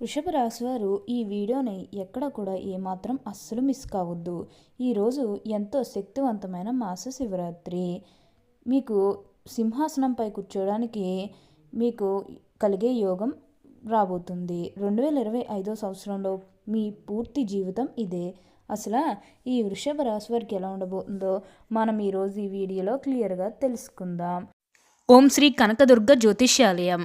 వృషభ రాశివారు ఈ వీడియోని ఎక్కడ కూడా ఏమాత్రం అస్సలు మిస్ కావద్దు. ఈరోజు ఎంతో శక్తివంతమైన మాస శివరాత్రి. మీకు సింహాసనంపై కూర్చోడానికి మీకు కలిగే యోగం రాబోతుంది. రెండు వేల ఇరవై ఐదో సంవత్సరంలో మీ పూర్తి జీవితం ఇదే. అసలు ఈ వృషభ రాశి వారికి ఎలా ఉండబోతుందో మనం ఈరోజు ఈ వీడియోలో క్లియర్గా తెలుసుకుందాం. ఓం శ్రీ కనకదుర్గ జ్యోతిష్యాలయం.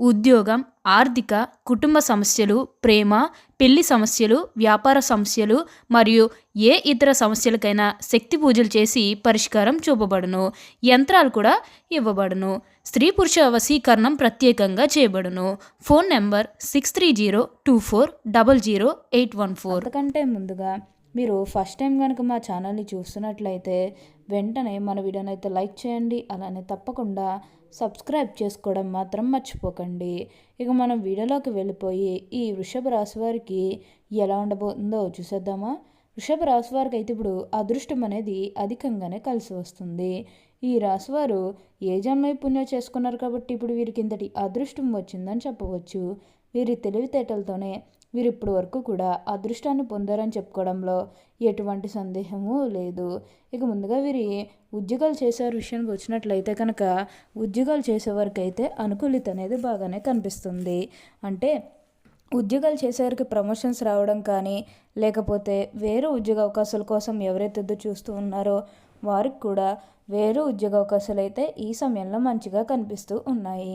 ఉద్యోగం ఆర్థిక కుటుంబ సమస్యలు ప్రేమ పెళ్ళి సమస్యలు వ్యాపార సమస్యలు మరియు ఏ ఇతర సమస్యలకైనా శక్తి పూజలు చేసి పరిష్కారం చూపబడును. యంత్రాలు కూడా ఇవ్వబడును. స్త్రీ పురుష వశీకరణం ప్రత్యేకంగా చేయబడును. Phone number six three zero two four double zero eight one four. కంటే ముందుగా మీరు ఫస్ట్ టైం కనుక మా ఛానల్ని చూస్తున్నట్లయితే వెంటనే మన వీడియోని అయితే లైక్ చేయండి. అలానే తప్పకుండా సబ్స్క్రైబ్ చేసుకోవడం మాత్రం మర్చిపోకండి. ఇక మనం వీడియోలోకి వెళ్ళిపోయి ఈ వృషభ రాశి వారికి ఎలా ఉండబోతుందో చూసేద్దామా? వృషభ రాశి వారికి అయితే ఇప్పుడు అదృష్టం అనేది అధికంగానే కలిసి వస్తుంది. ఈ రాశివారు ఏ జన్మై పుణ్యం చేసుకున్నారు కాబట్టి ఇప్పుడు వీరికి ఇంతటి అదృష్టం వచ్చిందని చెప్పవచ్చు. వీరి తెలివితేటలతోనే వీరు ఇప్పటి వరకు కూడా అదృష్టాన్ని పొందారని చెప్పుకోవడంలో ఎటువంటి సందేహము లేదు. ఇక ముందుగా వీరి ఉద్యోగాలు చేసే విషయానికి వచ్చినట్లయితే కనుక ఉద్యోగాలు చేసేవారికి అయితే అనుకూలిత అనేది బాగానే కనిపిస్తుంది. అంటే ఉద్యోగాలు చేసేవారికి ప్రమోషన్స్ రావడం కానీ లేకపోతే వేరే ఉద్యోగ అవకాశాల కోసం ఎవరైతే ఎదురు చూస్తూ ఉన్నారో వారికి కూడా వేరే ఉద్యోగ అవకాశాలు అయితే ఈ సమయంలో మంచిగా కనిపిస్తూ ఉన్నాయి.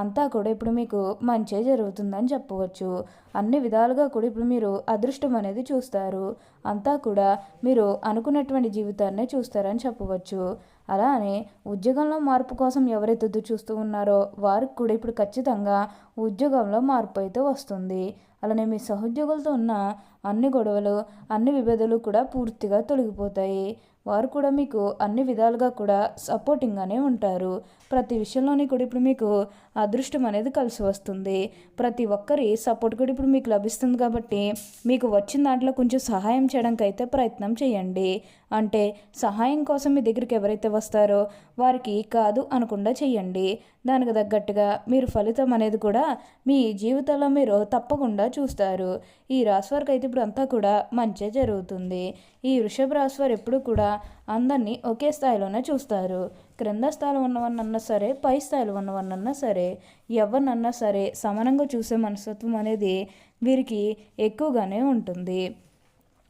అంతా కూడా ఇప్పుడు మీకు మంచే జరుగుతుందని చెప్పవచ్చు. అన్ని విధాలుగా కూడా ఇప్పుడు మీరు అదృష్టం అనేది చూస్తారు. అంతా కూడా మీరు అనుకున్నటువంటి జీవితాన్నే చూస్తారని చెప్పవచ్చు. అలానే ఉద్యోగంలో మార్పు కోసం ఎవరైతే చూస్తూ ఉన్నారో వారికి కూడా ఇప్పుడు ఖచ్చితంగా ఉద్యోగంలో మార్పు అయితే వస్తుంది. అలానే మీ సహోద్యోగులతో ఉన్న అన్ని గొడవలు అన్ని విభేదాలు కూడా పూర్తిగా తొలగిపోతాయి. వారు కూడా మీకు అన్ని విధాలుగా కూడా సపోర్టింగ్గానే ఉంటారు. ప్రతి విషయంలోని కూడా ఇప్పుడు మీకు అదృష్టం అనేది కలిసి వస్తుంది. ప్రతి ఒక్కరి సపోర్ట్ కూడా ఇప్పుడు మీకు లభిస్తుంది కాబట్టి మీకు వచ్చిన దాంట్లో కొంచెం సహాయం చేయడానికి అయితే ప్రయత్నం చేయండి. అంటే సహాయం కోసం మీ దగ్గరికి ఎవరైతే వస్తారో వారికి కాదు అనకుండా చేయండి. దానికి తగ్గట్టుగా మీరు ఫలితం అనేది కూడా మీ జీవితంలో మీరు తప్పకుండా చూస్తారు. ఈ రాశి వారికి అయితే ఇప్పుడు అంతా కూడా మంచి జరుగుతుంది. ఈ వృషభ రాశి వారు ఎప్పుడు కూడా అందరినీ ఒకే స్థాయిలోనే చూస్తారు. క్రింద స్థాయిలో ఉన్నవన్నన్నా సరే పై స్థాయిలో ఉన్నవన్నన్నా సరే ఎవరినన్నా సరే సమానంగా చూసే మనస్తత్వం అనేది వీరికి ఎక్కువగానే ఉంటుంది.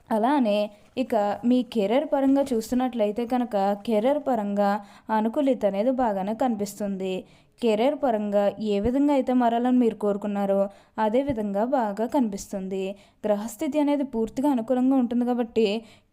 అలానే ఇక మీ కెరీర్ పరంగా చూస్తున్నట్లయితే కనుక కెరీర్ పరంగా అనుకూలిత అనేది బాగానే కనిపిస్తుంది. కెరీర్ పరంగా ఏ విధంగా అయితే మారాలని మీరు కోరుకున్నారో అదే విధంగా బాగా కనిపిస్తుంది. గ్రహస్థితి అనేది పూర్తిగా అనుకూలంగా ఉంటుంది కాబట్టి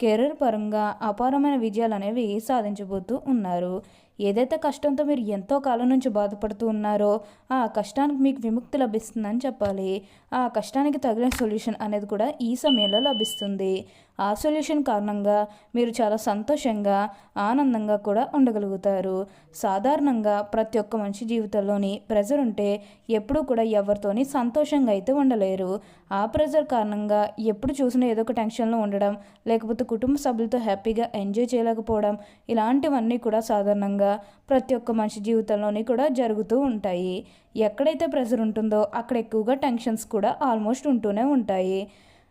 కెరీర్ పరంగా అపారమైన విజయాలు అనేవి సాధించబోతూ ఉన్నారు. ఏదైతే కష్టంతో మీరు ఎంతో కాలం నుంచి బాధపడుతూ ఉన్నారో ఆ కష్టానికి మీకు విముక్తి లభిస్తుందని చెప్పాలి. ఆ కష్టానికి తగిన సొల్యూషన్ అనేది కూడా ఈ సమయంలో లభిస్తుంది. ఆ సొల్యూషన్ కారణంగా మీరు చాలా సంతోషంగా ఆనందంగా కూడా ఉండగలుగుతారు. సాధారణంగా ప్రతి ఒక్క మనిషి జీవితంలోని ప్రెజర్ ఉంటే ఎప్పుడూ కూడా ఎవరితోని సంతోషంగా అయితే ఉండలేరు. ఆ ప్రెజర్ కారణంగా ఎప్పుడు చూసినా ఏదో ఒక టెన్షన్లో ఉండడం లేకపోతే కుటుంబ సభ్యులతో హ్యాపీగా ఎంజాయ్ చేయలేకపోవడం ఇలాంటివన్నీ కూడా సాధారణంగా ప్రతి ఒక్క మనిషి జీవితంలోని కూడా జరుగుతూ ఉంటాయి. ఎక్కడైతే ప్రెజర్ ఉంటుందో అక్కడ ఎక్కువగా టెన్షన్స్ కూడా ఆల్మోస్ట్ ఉంటూనే ఉంటాయి.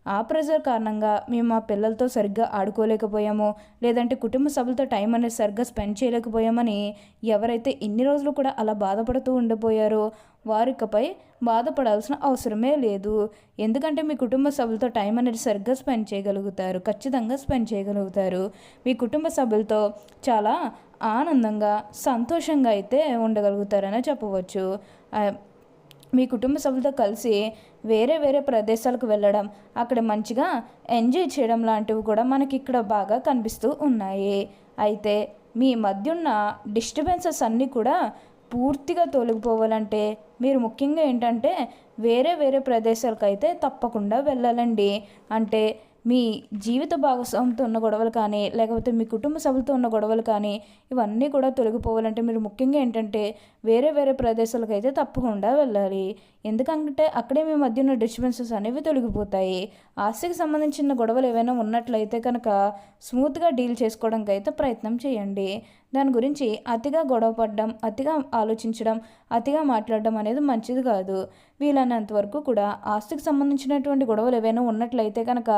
ఆ ప్రెజర్ కారణంగా మేము మా పిల్లలతో సరిగ్గా ఆడుకోలేకపోయామో లేదంటే కుటుంబ సభ్యులతో టైం అనేది సరిగ్గా స్పెండ్ చేయలేకపోయామని ఎవరైతే ఇన్ని రోజులు కూడా అలా బాధపడుతూ ఉండిపోయారో వారికపై బాధపడాల్సిన అవసరమే లేదు. ఎందుకంటే మీ కుటుంబ సభ్యులతో టైం అనేది సరిగ్గా స్పెండ్ చేయగలుగుతారు ఖచ్చితంగా స్పెండ్ చేయగలుగుతారు. మీ కుటుంబ సభ్యులతో చాలా ఆనందంగా సంతోషంగా అయితే ఉండగలుగుతారని చెప్పవచ్చు. మీ కుటుంబ సభ్యులతో కలిసి వేరే వేరే ప్రదేశాలకు వెళ్ళడం అక్కడ మంచిగా ఎంజాయ్ చేయడం లాంటివి కూడా మనకి ఇక్కడ బాగా కనిపిస్తూ ఉన్నాయి. అయితే మీ మధ్య ఉన్న డిస్టర్బెన్సెస్ అన్నీ కూడా పూర్తిగా తొలగిపోవాలంటే మీరు ముఖ్యంగా ఏంటంటే వేరే వేరే ప్రదేశాలకు అయితే తప్పకుండా వెళ్ళాలండి. అంటే మీ జీవిత భాగస్వామితో ఉన్న గొడవలు కానీ లేకపోతే మీ కుటుంబ సభ్యులతో ఉన్న గొడవలు కానీ ఇవన్నీ కూడా తొలగిపోవాలంటే మీరు ముఖ్యంగా ఏంటంటే వేరే వేరే ప్రదేశాలకు అయితే తప్పకుండా వెళ్ళాలి. ఎందుకంటే అక్కడే మీ మధ్య ఉన్న డిస్టర్బెన్సెస్ అనేవి తొలగిపోతాయి. ఆస్తికి సంబంధించిన గొడవలు ఏవైనా ఉన్నట్లయితే కనుక స్మూత్గా డీల్ చేసుకోవడానికి అయితే ప్రయత్నం చేయండి. దాని గురించి అతిగా గొడవపడడం అతిగా ఆలోచించడం అతిగా మాట్లాడడం అనేది మంచిది కాదు. వీలైనంత వరకు కూడా ఆస్తికి సంబంధించినటువంటి గొడవలు ఏవైనా ఉన్నట్లయితే కనుక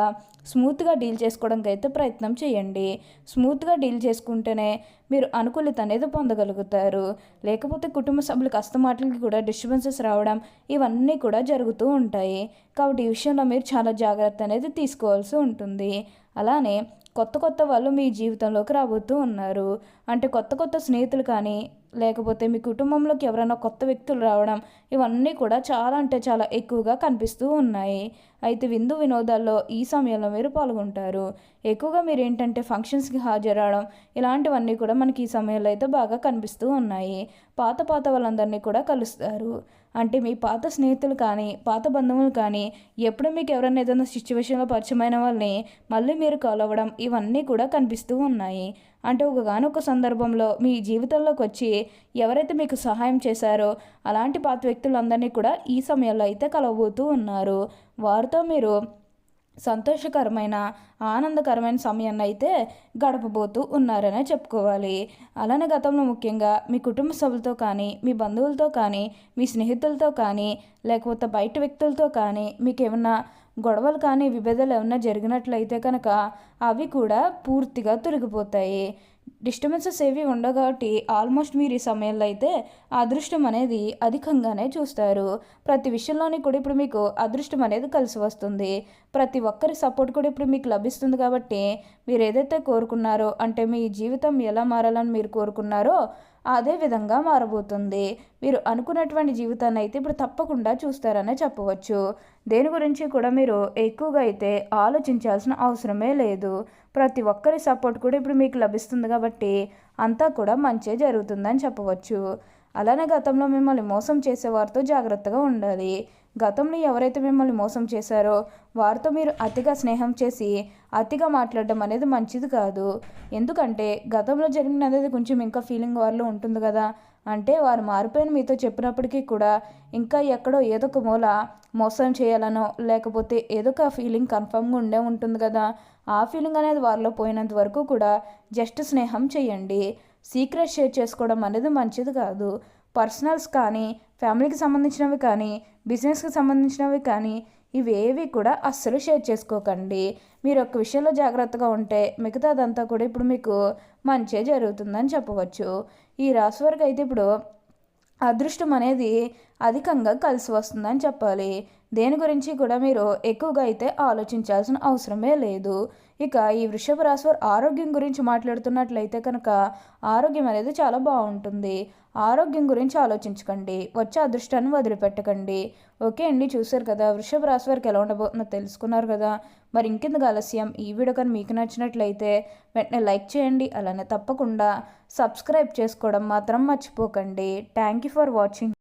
స్మూత్గా డీల్ చేసుకోవడానికి అయితే ప్రయత్నం చేయండి. స్మూత్గా డీల్ చేసుకుంటేనే మీరు అనుకూలత అనేది పొందగలుగుతారు. లేకపోతే కుటుంబ సభ్యులకు అస్తమాటలకి కూడా డిస్టర్బెన్సెస్ రావడం ఇవన్నీ కూడా జరుగుతూ ఉంటాయి. కాబట్టి ఈ విషయంలో మీరు చాలా జాగ్రత్త అనేది తీసుకోవాల్సి ఉంటుంది. అలానే కొత్త కొత్త వాళ్ళు మీ జీవితంలోకి రాబోతూ ఉన్నారు. అంటే కొత్త కొత్త స్నేహితులు కానీ లేకపోతే మీ కుటుంబంలోకి ఎవరైనా కొత్త వ్యక్తులు రావడం ఇవన్నీ కూడా చాలా అంటే చాలా ఎక్కువగా కనిపిస్తూ ఉన్నాయి. అయితే విందు వినోదాల్లో ఈ సమయంలో మీరు పాల్గొంటారు. ఎక్కువగా మీరు ఏంటంటే ఫంక్షన్స్కి హాజరవడం ఇలాంటివన్నీ కూడా మనకి ఈ సమయంలో అయితే బాగా కనిపిస్తూ ఉన్నాయి. పాత పాత వాళ్ళందరినీ కూడా కలుస్తారు. అంటే మీ పాత స్నేహితులు కానీ పాత బంధువులు కానీ ఎప్పుడు మీకు ఎవరైనా ఏదైనా సిచ్యువేషన్లో పరిచయమైన వాళ్ళని మళ్ళీ మీరు కలవడం ఇవన్నీ కూడా కనిపిస్తూ ఉన్నాయి. అంటే ఒకగానొక సందర్భంలో మీ జీవితంలోకి వచ్చి ఎవరైతే మీకు సహాయం చేశారో అలాంటి పాత వ్యక్తులందరినీ కూడా ఈ సమయంలో అయితే కలవబోతూ ఉన్నారు. వారితో మీరు సంతోషకరమైన ఆనందకరమైన సమయాన్ని అయితే గడపబోతూ ఉన్నారనే చెప్పుకోవాలి. అలానే గతంలో ముఖ్యంగా మీ కుటుంబ సభ్యులతో కానీ మీ బంధువులతో కానీ మీ స్నేహితులతో కానీ లేకపోతే బయట వ్యక్తులతో కానీ మీకు ఏమన్నా గొడవలు కానీ విభేదాలు ఏమన్నా జరిగినట్లయితే కనుక అవి కూడా పూర్తిగా తొలగిపోతాయి. డిస్టర్బెన్సెస్ ఏవి ఉండవు కాబట్టి ఆల్మోస్ట్ మీరు ఈ సమయంలో అయితే అదృష్టం అనేది అధికంగానే చూస్తారు. ప్రతి విషయంలోని కూడా ఇప్పుడు మీకు అదృష్టం అనేది కలిసి వస్తుంది. ప్రతి ఒక్కరి సపోర్ట్ కూడా ఇప్పుడు మీకు లభిస్తుంది కాబట్టి మీరు ఏదైతే కోరుకున్నారో అంటే మీ జీవితం ఎలా మారాలని మీరు కోరుకున్నారో అదే విధంగా మారబోతుంది. మీరు అనుకున్నటువంటి జీవితాన్ని అయితే ఇప్పుడు తప్పకుండా చూస్తారనే చెప్పవచ్చు. దేని గురించి కూడా మీరు ఎక్కువగా అయితే ఆలోచించాల్సిన అవసరమే లేదు. ప్రతి ఒక్కరి సపోర్ట్ కూడా ఇప్పుడు మీకు లభిస్తుంది కాబట్టి అంతా కూడా మంచి జరుగుతుందని చెప్పవచ్చు. అలానే గతంలో మిమ్మల్ని మోసం చేసేవారితో జాగ్రత్తగా ఉండాలి. గతంలో ఎవరైతే మిమ్మల్ని మోసం చేశారో వారితో మీరు అతిగా స్నేహం చేసి అతిగా మాట్లాడడం అనేది మంచిది కాదు. ఎందుకంటే గతంలో జరిగినది కొంచెం ఇంకా ఫీలింగ్ వారిలో ఉంటుంది కదా. అంటే వారు మారిపోయిన మీతో చెప్పినప్పటికీ కూడా ఇంకా ఎక్కడో ఏదో ఒక మూల మోసం చేయాలనో లేకపోతే ఏదో ఒక ఫీలింగ్ కన్ఫర్మ్గా ఉండే ఉంటుంది కదా. ఆ ఫీలింగ్ అనేది వారిలో పోయినంత వరకు కూడా జస్ట్ స్నేహం చేయండి. సీక్రెట్ షేర్ చేసుకోవడం అనేది మంచిది కాదు. పర్సనల్స్ కానీ ఫ్యామిలీకి సంబంధించినవి కానీ బిజినెస్కి సంబంధించినవి కానీ ఇవేవి కూడా అస్సలు షేర్ చేసుకోకండి. మీరు ఒక విషయంలో జాగ్రత్తగా ఉంటే మిగతాదంతా కూడా ఇప్పుడు మీకు మంచి జరుగుతుందని చెప్పవచ్చు. ఈ రాశి వరకు అయితే ఇప్పుడు అదృష్టం అనేది అధికంగా కలిసి వస్తుందని చెప్పాలి. దేని గురించి కూడా మీరు ఎక్కువగా అయితే ఆలోచించాల్సిన అవసరమే లేదు. ఇక ఈ వృషభ రాశి వారి ఆరోగ్యం గురించి మాట్లాడుతున్నట్లయితే కనుక ఆరోగ్యం అనేది చాలా బాగుంటుంది. ఆరోగ్యం గురించి ఆలోచించకండి. వచ్చే అదృష్టాన్ని వదిలిపెట్టకండి. ఓకే అండి చూశారు కదా వృషభ రాశి వారికి ఎలా ఉండబోతుందో తెలుసుకున్నారు కదా. మరి ఇంకెందుకు ఆలస్యం? ఈ వీడియో కానీ మీకు నచ్చినట్లయితే వెంటనే లైక్ చేయండి అలానే తప్పకుండా సబ్స్క్రైబ్ చేసుకోవడం మాత్రం మర్చిపోకండి. Thank you for watching.